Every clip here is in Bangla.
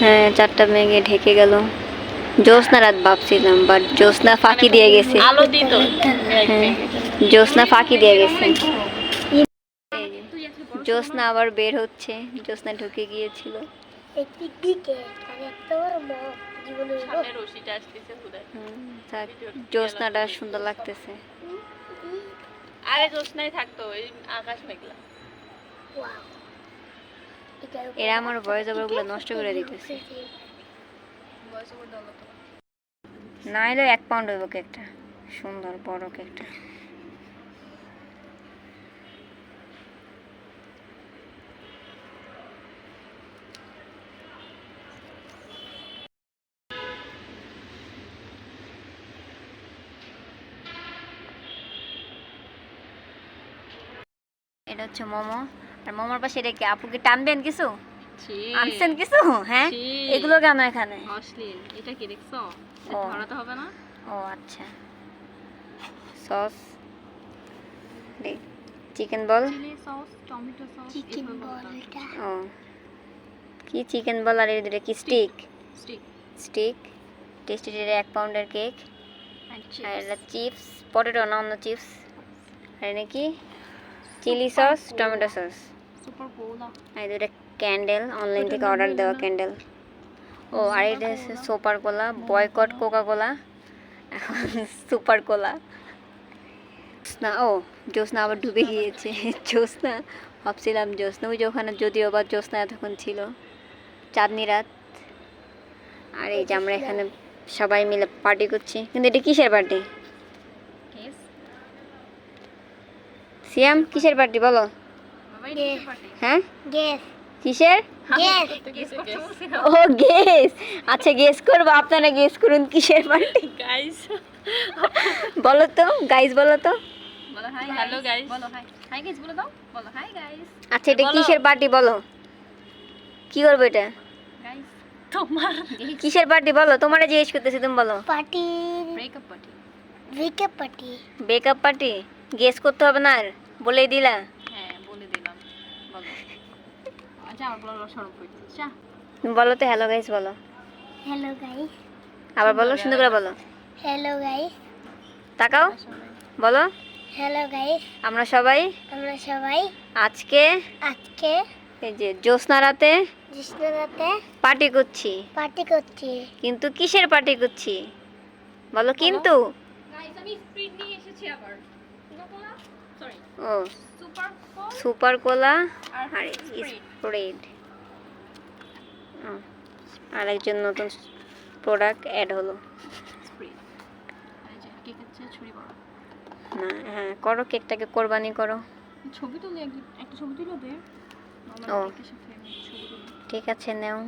হ্যাঁ চারটা মেঘে ঢেকে গেল। জ্যোৎস্না রাত ভাবছিলাম বাট জ্যোৎস্না ফাঁকি দিয়ে গেছে। আলো দিত। হ্যাঁ জ্যোৎস্না ফাঁকি দিয়ে গেছে। জ্যোৎস্না আবার বের হচ্ছে জ্যোৎস্না ঢুকে গিয়েছিল। জ্যোৎস্নাটা সুন্দর লাগতেছে। আরে জোৎস্নাই থাকতো আকাশ মেঘলা। এরা আমার ভয়েস ওভারগুলো নষ্ট করে দিতেছে। না এক পাউন্ড হইব কেকটা। সুন্দর, বড় কেকটা। এটা হচ্ছে মোমো। আর মোমোর পাশে এটা কি আপু কি টানবেন কিছু? আনছেন কিছু? হ্যাঁ? এগুলো কেন এখানে? অশ্লীল। এটা কি দেখছ? ও। ধরাতে হবে না? ও আচ্ছা। Sauce. Chicken ball. Chilli sauce tomato sauce chicken ball ও। কি চিকেন বল আর এদের কি স্টিক। স্টিক? স্টিক। টেস্টি এক পাউন্ডের কেক। আর এটা চিপস পটেটো না অন্য চিপস? আর এটা কি? Chilli sauce tomato sauce. আর একটা ক্যান্ডেল অনলাইন থেকে অর্ডার দেওয়া ক্যান্ডেল ও আর এটা হচ্ছে super cola boycott Coca Cola এখন সুপার কোলা না ও জ্যোৎস্না আবার ডুবে গিয়েছে। জ্যোৎস্না ভাবছিলাম জ্যোৎস্না। ওই যে ওখানে যদিও বা জ্যোৎস্না এতক্ষণ ছিল। চাঁদনি রাত। আর এই যে আমরা এখানে সবাই মিলে পার্টি করছি। কিন্তু এটা কিসের পার্টি সিয়াম কিসের পার্টি বলো? হ্যাঁ? কিসের? ও গেস আচ্ছা গেস করব। আপনারা গেস করুন কিসের পার্টি গাইস বলো তো গাইস বলো তো। বলো হাই হ্যালো গাইস বলো হাই হাই গাইস বলে দাও বলো হাই গাইস আচ্ছা এটা কিসের পার্টি বলো? কি করব এটা? তোমার কিসের পার্টি বলো? তোমারে জিজ্ঞেস করতেছি তুমি বলো। Party breakup party breakup party breakup party guess করতে হবে না আর। বলেই দিলা হ্যাঁ বলে দিলাম বলো আচ্ছা আমার বলার সরব করতে চা তুমি বলো তো হ্যালো গাইস বলো। হ্যালো গাইস আবার বলো সুন্দর করে বলো। হ্যালো গাইস তাকাও বলো। হ্যালো গাইস আমরা সবাই আমরা সবাই আজকে আজকে এই যে জ্যোৎস্না রাতে কৃষ্ণরাতে পার্টি করছি। পার্টি করছি। কিন্তু কিসের পার্টি করছি? বলো কিন্তু। গাইস আমি স্প্রিট নিয়ে এসেছি আবার। ও। সুপার কোলা আর স্প্রেড আর একজন নতুন প্রোডাক্ট অ্যাড হলো। না হ্যাঁ করো কেকটাকে কোরবানি করো। ছবি তুলে একটা ছবি তুলে দে। ও। ঠিক আছে নেও।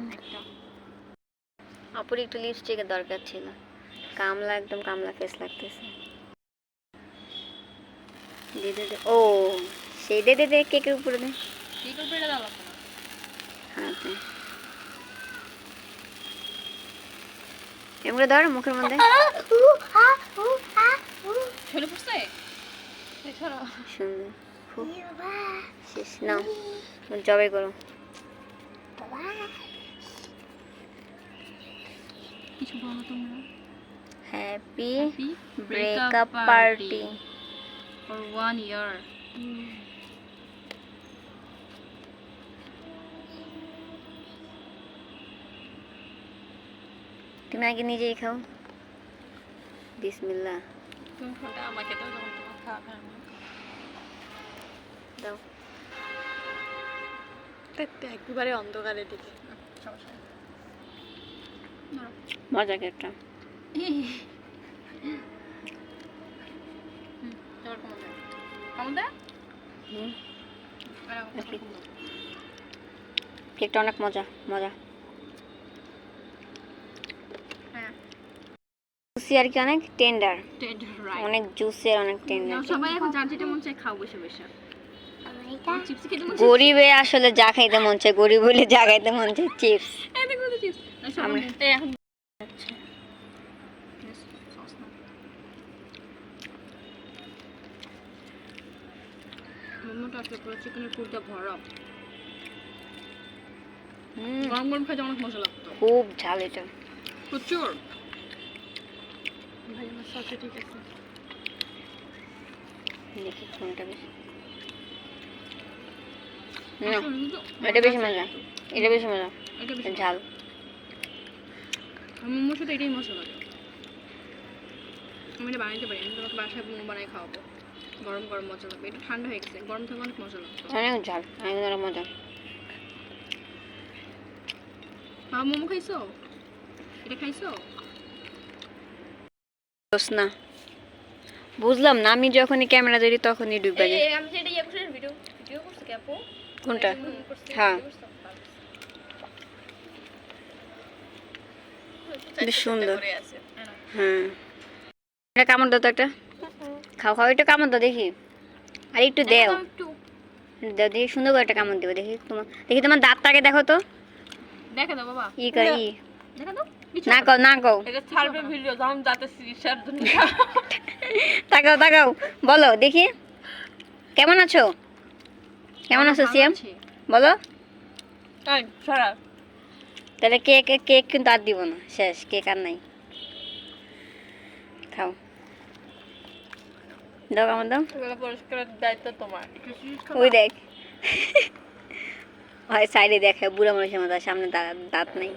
আপুর একটু লিপস্টিকের দরকার ছিল। কামলা একদম কামলা ফেস লাগতেছে। দে দে দে ও। সেই দে দে দে কেকের উপরে দে। কেকের উপরে দাও না হ্যাঁ এমনি ধর মুখের মধ্যে। পড়ছে? সুন্দর। শেষ নাও। জবাই করো। কিছু বলো তোমরা? Happy happy breakup party for one year তুমি আগে নিজেই খাও। বিসমিল্লাহ। তুমি ফোনটা আমাকে দাও যখন তোমার খাওয়া দাও। একেবারে অন্ধকারের দিকে। মজা লাগে? কেকটা অনেক মজা মজা হ্যাঁ, জুসি আর কি অনেক টেন্ডার অনেক জুসি আর অনেক টেন্ডার সবাই এখন যার যেটা মন চায় খাও বসে বসে। গরিবে আসলে যা খাইতে মন চায় গরিব হলে যা খাইতে মন চায় চিপস এই দেখো তো চিপস আমরা- আমরা এখন সস না। মোমোটা আসলে পুরো চিকেনের পুরটা ভরা। গরম গরম খাইতে অনেক মজা লাগতো। খুব ঝাল এটা। প্রচুর। ভাই আমার সাথে ঠিক আছে। দেখি কোনটা বেশি। না এটা বেশি মজা এটা বেশি মজা। ঝাল। আমার মোমোর সাথে এটাই মজা লাগে। আমি এটা বানাইতে পারি আমি তোমাকে বাসায় মোমো বানাই খাওয়াবো। গরম গরম মজা লাগবে এটা ঠান্ডা হয়ে গেছে গরম থেকে অনেক মজা লাগতো অনেক ঝাল অনেক ধরনের মজা। বাবা মোমো খাইছো? এটা খাইছো? দোষ না। বুঝলাম না আমি যখনই ক্যামেরা ধরি তখনই ডুববে কোনটা? হ্যাঁ। বেশ সুন্দর। হ্যাঁ। এটা কামড় দাও তো একটা? খাও খাও একটু কামড় দাও দেখি। আর একটু দেও। দাও দেখি সুন্দর করে একটা কামড় দেবো দেখি তোমার দেখি তোমার দাঁতটাকে দেখো তো। দেখে দাও বাবা। ই কর ই। না কও না কও। ছাড়বে ভিডিও যখন যাতে সিরিয়ার জন্য। তাকাও তাকাও। বলো দেখি। কেমন আছো? কেমন আছো সিএম বলো। তাহলে কেক কেক কিন্তু আর দিব না। শেষ কেক আর নাই। খাও। দাও কামড় দাও। পরিষ্কারের দায়িত্ব তোমার। ওই দেখ। হয় সাইডে দেখে বুড়া মানুষের মতো সামনে দাঁত নেই।